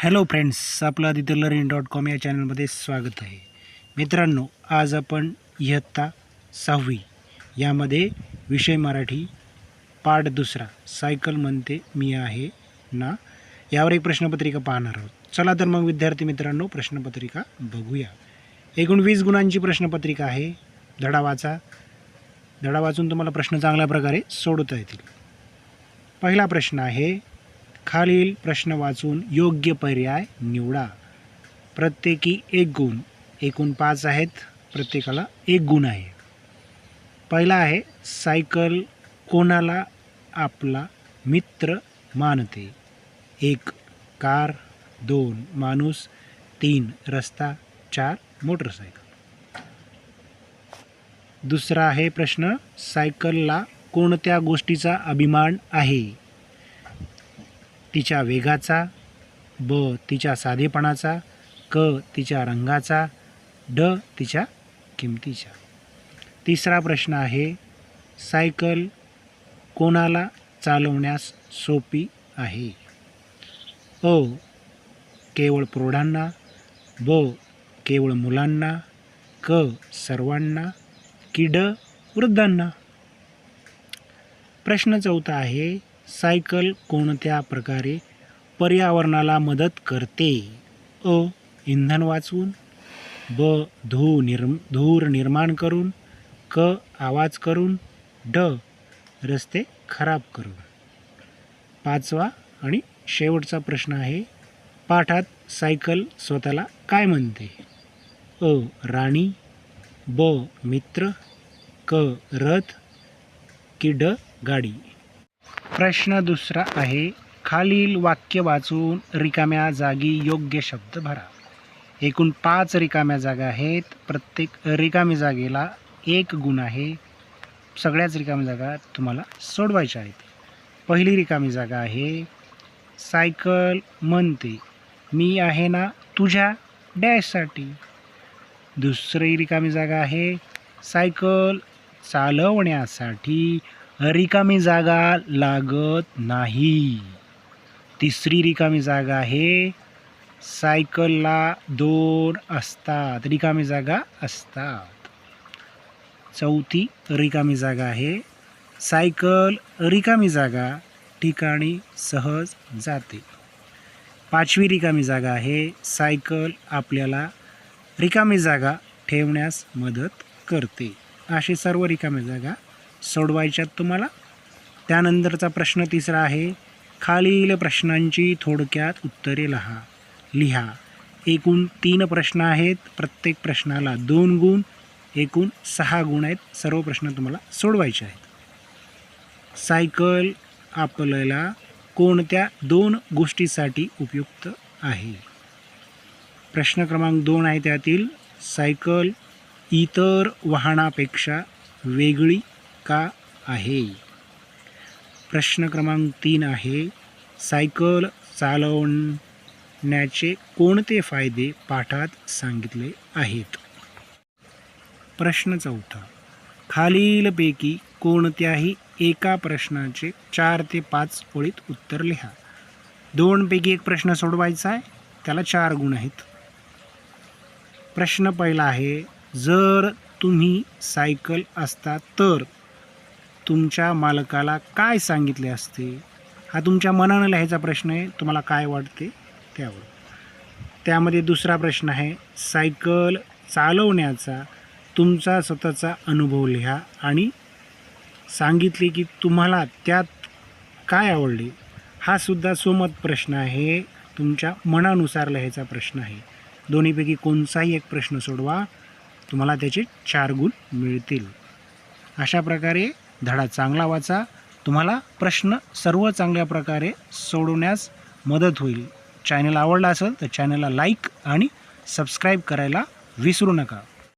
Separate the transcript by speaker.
Speaker 1: Hello friends आपलं Aditya learning dot com या चॅनलमध्ये स्वागत आहे. मित्रांनो आज आपण इयत्ता सहावी यामध्ये विषय मराठी पाठ दुसरा सायकल म्हणते मी आहे ना यावर एक प्रश्नपत्रिका पाहणार आहोत. चला तर मग विद्यार्थी मित्रांनो प्रश्नपत्रिका बघूया. एकूण वीस गुणांची प्रश्नपत्रिका आहे. धडा वाचा. धडा वाचून तुम्हाला प्रश्न चांगल्या प्रकारे सोडवता येतील. पहिला प्रश्न आहे खालील प्रश्न वाचून योग्य पर्याय निवडा. प्रत्येकी एक गुण एकूण पाच आहेत प्रत्येकाला एक गुण आहे. पहिला आहे सायकल कोणाला आपला मित्र मानते? एक कार दोन माणूस तीन रस्ता चार मोटरसायकल. दुसरा आहे प्रश्न सायकलला कोणत्या गोष्टीचा अभिमान आहे? तिच्या वेगाचा ब तिच्या साधेपणाचा क तिच्या रंगाचा ड तिच्या किमतीच्या तिसरा प्रश्न आहे सायकल कोणाला चालवण्यास सोपी आहे? अ. केवळ प्रौढांना ब. केवळ मुलांना क. सर्वांना की ड. वृद्धांना? प्रश्न चौथा आहे सायकल कोणत्या प्रकारे पर्यावरणाला मदत करते? अ. इंधन वाचवून ब. धूर निर्म धूर निर्माण करून क. आवाज करून ड. रस्ते खराब करून. पाचवा आणि शेवटचा प्रश्न आहे पाठात सायकल स्वतःला काय म्हणते? अ. राणी ब. मित्र क. रथ की. ड. गाडी. प्रश्न दुसरा आहे खालील वाक्य वाचून रिकाम्या जागी योग्य शब्द भरा. एकूण पाच रिकाम्या जागा आहेत. प्रत्येक रिकामी जागेला एक गुण आहे. सगळ्याच रिकाम्या जागा तुम्हाला सोडवायच्या आहेत. पहिली रिकामी जागा आहे सायकल म्हणते मी आहे ना तुझ्या डॅशसाठी. दुसरी रिकामी जागा आहे सायकल चालवण्यासाठी. रिकामी जागा लागत नाही. तिसरी रिकामी जागा आहे. सायकलला दोन असतात. रिकामी जागा असतात. चौथी रिकामी जागा आहे. सायकल रिकामी जागा ठिकाणी सहज जाते. पाचवी रिकामी जागा आहे. सायकल आपल्याला रिकामी जागा ठेवण्यास मदत करते. असे सर्व रिकामी जागा सोडवायच्यात तुम्हाला? त्यानंतरचा प्रश्न तिसरा आहे खालील प्रश्नांची थोडक्यात उत्तरे लहा. लिहा. एकूण तीन प्रश्न आहेत प्रत्येक प्रश्नाला दोन गुण एकूण सहा गुण आहेत सर्व प्रश्न तुम्हाला सोडवायचे आहेत. सायकल आपल्याला कोणत्या दोन गोष्टीसाठी उपयुक्त आहे? प्रश्न क्रमांक दोन आहे त्यातील सायकल इतर वाहनापेक्षा वेगळी का आहे? प्रश्न क्रमांक तीन आहे सायकल चालवण्याचे कोणते फायदे पाठात सांगितले आहेत? प्रश्न चौथा खालीलपैकी कोणत्याही एका प्रश्नाचे चार ते पाच ओळीत उत्तर लिहा. दोनपैकी एक प्रश्न सोडवायचा आहे त्याला चार गुण आहेत. प्रश्न पहिला आहे जर तुम्ही सायकल असता तर तुमच्या मालकाला काय सांगितले असते? हा तुमच्या मनानं लिहायचा प्रश्न आहे. तुम्हाला काय वाटते त्यावर? त्यामध्ये दुसरा प्रश्न आहे. सायकल चालवण्याचा तुमचा स्वतःचा अनुभव लिहा आणि सांगितले की तुम्हाला त्यात काय आवडले? हा सुद्धा सोमत प्रश्न आहे. तुमच्या मनानुसार लिहायचा प्रश्न आहे. दोन्हीपैकी कोणताही एक प्रश्न सोडवा. तुम्हाला त्याचे चार गुण मिळतील. अशा प्रकारे धडा चांगला वाचा. तुम्हाला प्रश्न सर्व चांगल्या प्रकारे सोडवण्यास मदत होईल. चॅनल आवडला असेल तर चॅनलला लाईक आणि सबस्क्राईब करायला विसरू नका.